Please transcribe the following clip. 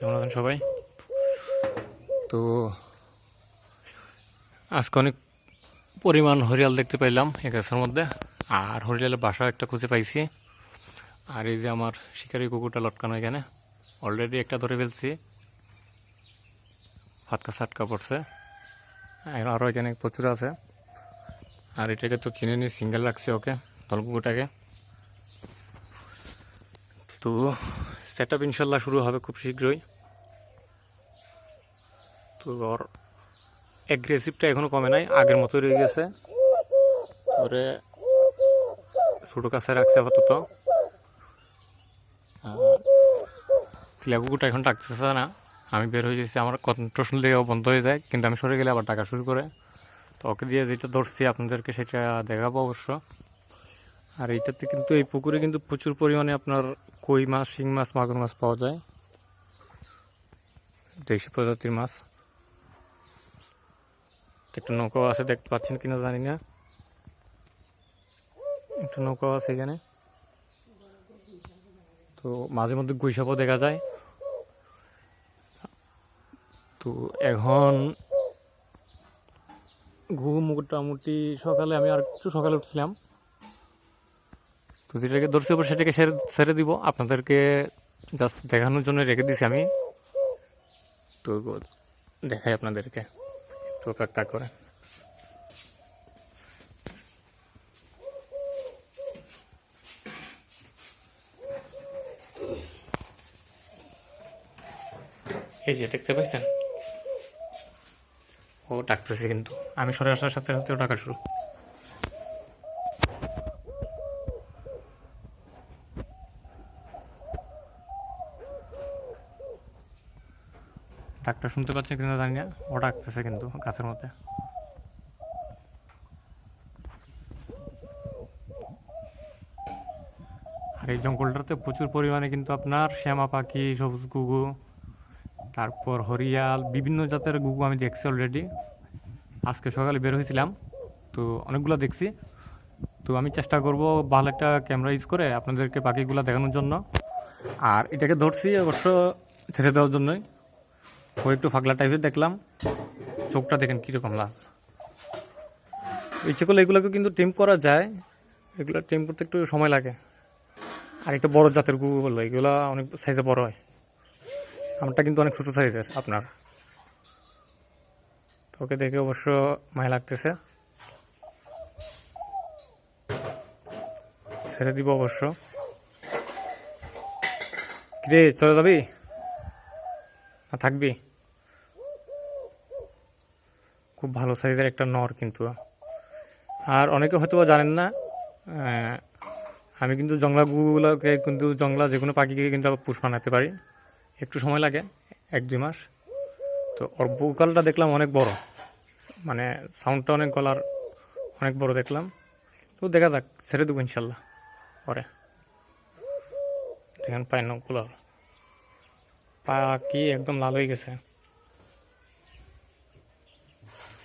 কেমন আছেন সবাই? তো আজকে অনেক পরিমাণ হরিয়াল দেখতে পাইলাম এই গাছের মধ্যে। আর হরিয়ালের বাসা একটা খুঁজে পাইছি। আর এই যে আমার শিকারি কুকুরটা লটকানো এখানে। অলরেডি একটা ধরে ফেলছি। ফাটকা সাটকা পড়ছে। আরও এখানে প্রচুর আছে। আর এটাকে তো চিনে নিয়ে সিঙ্গেল রাখছি ওকে দল কুকুরটাকে তো সেট আপ ইনশাল্লাহ শুরু হবে খুব শীঘ্রই। তো ওর অ্যাগ্রেসিভটা এখনও কমে নাই, আগের মতো রয়ে গেছে। ওরে ছোটো কাছে রাখছে আপাতত। কুকুরটা এখন ডাকতেছে না। আমি বের হয়ে গেছি, আমার কণ্ঠ শুনলে ও বন্ধ হয়ে যায়, কিন্তু আমি সরে গেলে আবার ডাকা শুরু করে। তো ওকে দিয়ে যেটা ধরছি, আপনাদেরকে সেটা দেখাবো অবশ্য। আর এইটাতে কিন্তু এই পুকুরে কিন্তু প্রচুর পরিমাণে আপনার কই মাছ, শিং মাছ, মাগুর মাছ পাওয়া যায়। দেশি প্রজাতির মাছ। একটা নৌকাও আছে, দেখতে পাচ্ছেন কিনা জানি না। একটা নৌকাও আছে এখানে। তো মাঝে মধ্যে গুইসাপও দেখা যায়। তো এখন ঘুম মোটামুটি সকালে আমি আর একটু সকালে উঠছিলাম। তো যেটাকে ধরছি ওপর সেটাকে সেরে ছেড়ে দিব। আপনাদেরকে জাস্ট দেখানোর জন্য রেখে দিছি আমি। তো দেখাই আপনাদেরকে। একটু অপেক্ষা করে এই যে, দেখতে পাইছেন? ও ডাকতেছে কিন্তু। আমি সরে আসার সাথে সাথে ও ডাকা শুরু। ডাকটা শুনতে পাচ্ছেন কিনা জানি না। ও ডাকতেছে কিন্তু গাছের মধ্যে। আর এই জঙ্গলটাতে প্রচুর পরিমাণে কিন্তু আপনার শ্যামা পাখি, সবুজ গুগু তারপর হরিয়াল, বিভিন্ন জাতের গুগু আমি দেখছি অলরেডি আজকে সকালে বের হয়েছিলাম, তো অনেকগুলো দেখছি। তো আমি চেষ্টা করব ভালো একটা ক্যামেরা ইউজ করে আপনাদেরকে পাখিগুলো দেখানোর জন্য। আর এটাকে ধরছি অবশ্য ছেড়ে দেওয়ার জন্যই। ও একটু ফাগলা টাইপের দেখলাম। চোখটা দেখেন কীরকম লাল। ইচ্ছে করলে এগুলোকে কিন্তু টিম করা যায়। এগুলো টিম করতে একটু সময় লাগে। আর একটা বড় জাতের গুগু বলল এগুলো অনেক সাইজে বড় হয়। আমারটা কিন্তু অনেক ছোটো সাইজের আপনার। ওকে দেখে অবশ্য মায়া লাগতেছে। ছেড়ে দিব অবশ্য। কিরে, চলে যাবি? না থাকবি? খুব ভালো সাইজের একটা নর কিন্তু। আর অনেকে হয়তো জানেন না আমি কিন্তু জংলা গুগুলোকে কিন্তু জংলা যে কোনো পাখিকে কিন্তু আবার পুষ বানাতে পারি। একটু সময় লাগে, এক দুই মাস। তো ওর বোকালটা দেখলাম অনেক বড় মানে সাউন্ডটা অনেক গলার অনেক বড় দেখলাম। তো দেখা যাক, ছেড়ে দেবো ইনশাল্লাহ, পরে। দেখেন পায় নখগুলো। পা কি একদম লাল হয়ে গেছে।